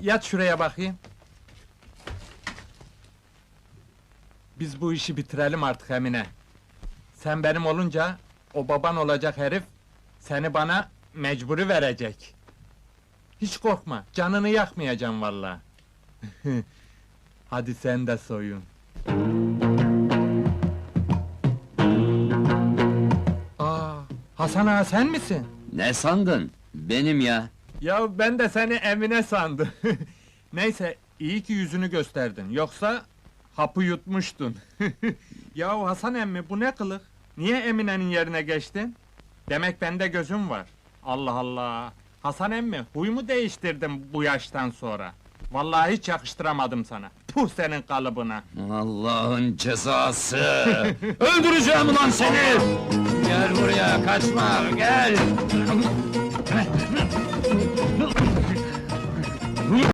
Yat şuraya bakayım. Biz bu işi bitirelim artık Emine. Sen benim olunca, o baban olacak herif, seni bana mecburi verecek. Hiç korkma, canını yakmayacağım vallahi. Hadi sen de soyun. Aa, Hasan ağa sen misin? Ne sandın? Benim ya. Ya ben de seni Emine sandım. Neyse, iyi ki yüzünü gösterdin. Yoksa hapı yutmuştun. ya Hasan emmi bu ne kılık? Niye Emine'nin yerine geçtin? Demek bende gözüm var. Allah Allah. Hasan emmi, huy mu değiştirdim bu yaştan sonra? Vallahi hiç yakıştıramadım sana. Puh senin kalıbına. Allah'ın cezası! Öldüreceğim ulan seni! Gel buraya, kaçma, gel!